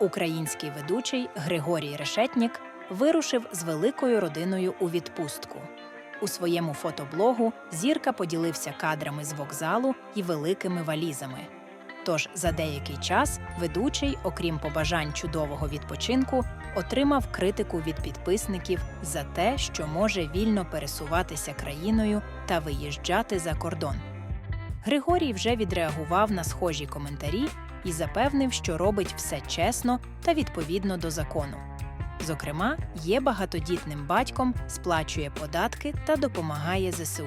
Український ведучий Григорій Решетнік вирушив з великою родиною у відпустку. У своєму фотоблогу зірка поділився кадрами з вокзалу і великими валізами. Тож за деякий час ведучий, окрім побажань чудового відпочинку, отримав критику від підписників за те, що може вільно пересуватися країною та виїжджати за кордон. Григорій вже відреагував на схожі коментарі і запевнив, що робить все чесно та відповідно до закону. Зокрема, є багатодітним батьком, сплачує податки та допомагає ЗСУ.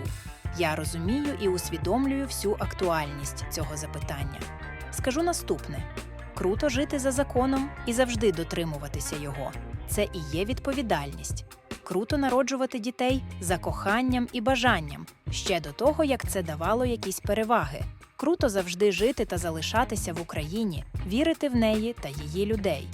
Я розумію і усвідомлюю всю актуальність цього запитання. Скажу наступне: круто жити за законом і завжди дотримуватися його. Це і є відповідальність. Круто народжувати дітей за коханням і бажанням ще до того, як це давало якісь переваги. Круто завжди жити та залишатися в Україні, вірити в неї та її людей.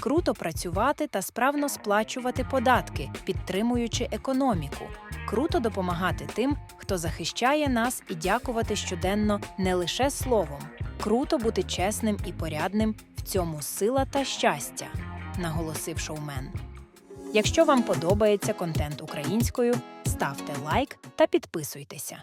Круто працювати та справно сплачувати податки, підтримуючи економіку. Круто допомагати тим, хто захищає нас, і дякувати щоденно не лише словом. Круто бути чесним і порядним в цьому сила та щастя, наголосив шоумен. Якщо вам подобається контент українською, ставте лайк та підписуйтеся.